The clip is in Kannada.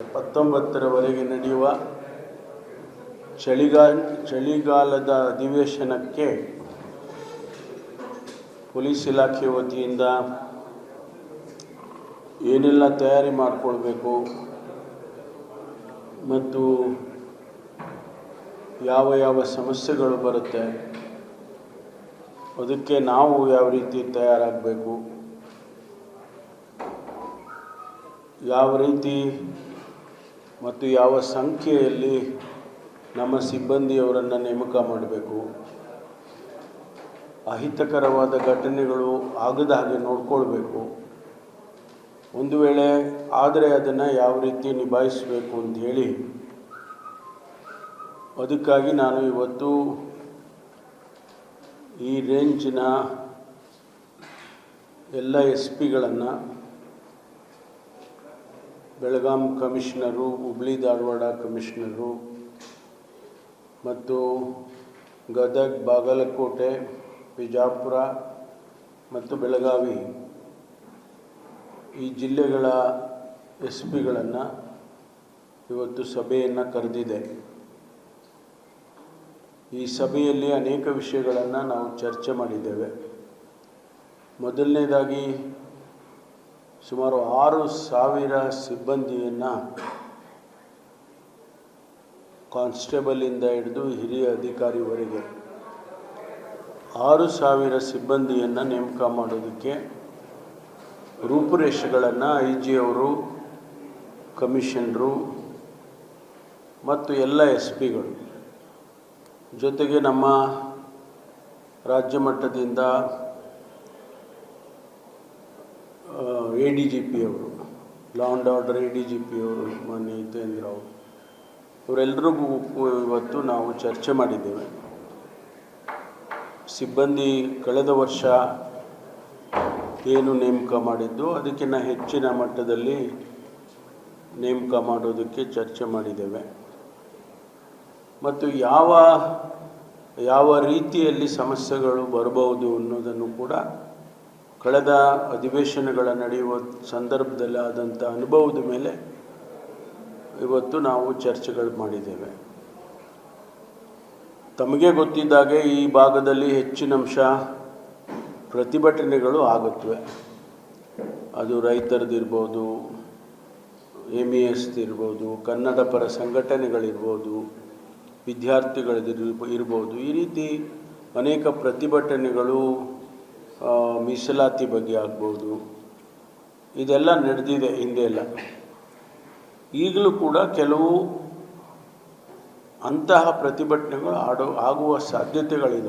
ಹತ್ತೊಂಬತ್ತರವರೆಗೆ ನಡೆಯುವ ಚಳಿಗಾಲ, ಚಳಿಗಾಲದ ಅಧಿವೇಶನಕ್ಕೆ ಪೊಲೀಸ್ ಇಲಾಖೆ ವತಿಯಿಂದ ಏನೆಲ್ಲ ತಯಾರಿ ಮಾಡಿಕೊಳ್ಬೇಕು ಮತ್ತು ಯಾವ ಯಾವ ಸಮಸ್ಯೆಗಳು ಬರುತ್ತೆ, ಅದಕ್ಕೆ ನಾವು ಯಾವ ರೀತಿ ತಯಾರಾಗಬೇಕು, ಯಾವ ರೀತಿ ಮತ್ತು ಯಾವ ಸಂಖ್ಯೆಯಲ್ಲಿ ನಮ್ಮ ಸಿಬ್ಬಂದಿಯವರನ್ನು ನೇಮಕ ಮಾಡಬೇಕು? ಅಹಿತಕರವಾದ ಘಟನೆಗಳು ಆಗದ ಹಾಗೆ ನೋಡ್ಕೊಳ್ಬೇಕು. ಒಂದು ವೇಳೆ ಆದರೆ ಅದನ್ನು ಯಾವ ರೀತಿ ನಿಭಾಯಿಸಬೇಕು ಅಂಥೇಳಿ ಅದಕ್ಕಾಗಿ ನಾನು ಇವತ್ತು ಈ ರೇಂಜಿನ ಎಲ್ಲ ಎಸ್ ಪಿಗಳನ್ನು ಬೆಳಗಾಂ ಕಮಿಷನರು, ಹುಬ್ಳಿ ಧಾರವಾಡ ಕಮಿಷನರು ಮತ್ತು ಗದಗ, ಬಾಗಲಕೋಟೆ, ಬಿಜಾಪುರ ಮತ್ತು ಬೆಳಗಾವಿ ಈ ಜಿಲ್ಲೆಗಳ ಎಸ್ ಪಿಗಳನ್ನು ಇವತ್ತು ಸಭೆಯನ್ನು ಕರೆದಿದೆ. ಈ ಸಭೆಯಲ್ಲಿ ಅನೇಕ ವಿಷಯಗಳನ್ನು ನಾವು ಚರ್ಚೆ ಮಾಡಿದ್ದೇವೆ. ಮೊದಲನೇದಾಗಿ ಸುಮಾರು ಆರು ಸಾವಿರ ಸಿಬ್ಬಂದಿಯನ್ನು ಕಾನ್ಸ್ಟೇಬಲಿಂದ ಹಿಡಿದು ಹಿರಿಯ ಅಧಿಕಾರಿವರೆಗೆ ಆರು ಸಾವಿರ ಸಿಬ್ಬಂದಿಯನ್ನು ನೇಮಕ ಮಾಡೋದಕ್ಕೆ ರೂಪುರೇಷೆಗಳನ್ನು ಐ ಜಿ ಅವರು, ಕಮಿಷನರು ಮತ್ತು ಎಲ್ಲ ಎಸ್ ಪಿಗಳು ಜೊತೆಗೆ ನಮ್ಮ ರಾಜ್ಯ ಮಟ್ಟದಿಂದ ಎ ಡಿ ಜಿ ಪಿ ಅವರು law and order A D G P ಅವರು, ಮಾನ್ಯ ಹಿತೇಂದ್ರ ಅವರು, ಅವರೆಲ್ಲರಿಗೂ ಇವತ್ತು ನಾವು ಚರ್ಚೆ ಮಾಡಿದ್ದೇವೆ. ಸಿಬ್ಬಂದಿ ಕಳೆದ ವರ್ಷ ಏನು ನೇಮಕ ಮಾಡಿದ್ದು ಅದಕ್ಕಿಂತ ಹೆಚ್ಚಿನ ಮಟ್ಟದಲ್ಲಿ ನೇಮಕ ಮಾಡೋದಕ್ಕೆ ಚರ್ಚೆ ಮಾಡಿದ್ದೇವೆ. ಮತ್ತು ಯಾವ ಯಾವ ರೀತಿಯಲ್ಲಿ ಸಮಸ್ಯೆಗಳು ಬರಬಹುದು ಅನ್ನೋದನ್ನು ಕೂಡ ಕಳೆದ ಅಧಿವೇಶನಗಳ ನಡೆಯುವ ಸಂದರ್ಭದಲ್ಲಿ ಆದಂಥ ಅನುಭವದ ಮೇಲೆ ಇವತ್ತು ನಾವು ಚರ್ಚೆಗಳು ಮಾಡಿದ್ದೇವೆ. ತಮಗೆ ಗೊತ್ತಿದ್ದಾಗೆ ಈ ಭಾಗದಲ್ಲಿ ಹೆಚ್ಚಿನ ಅಂಶ ಪ್ರತಿಭಟನೆಗಳು ಆಗುತ್ತವೆ. ಅದು ರೈತರದಿರ್ಬೋದು ಎಂ ಇ ಎಸ್ ಇರ್ಬೋದು ಕನ್ನಡ ಪರ ಸಂಘಟನೆಗಳಿರ್ಬೋದು ವಿದ್ಯಾರ್ಥಿಗಳದಿರ್ ಇರ್ಬೋದು ಈ ರೀತಿ ಅನೇಕ ಪ್ರತಿಭಟನೆಗಳು ಮೀಸಲಾತಿ ಬಗ್ಗೆ ಆಗ್ಬೋದು. ಇದೆಲ್ಲ ನಡೆದಿದೆ ಹಿಂದೆ ಎಲ್ಲ. ಈಗಲೂ ಕೂಡ ಕೆಲವು ಅಂತಹ ಪ್ರತಿಭಟನೆಗಳು ಆಡೋ, ಆಗುವ ಸಾಧ್ಯತೆಗಳಿದೆ.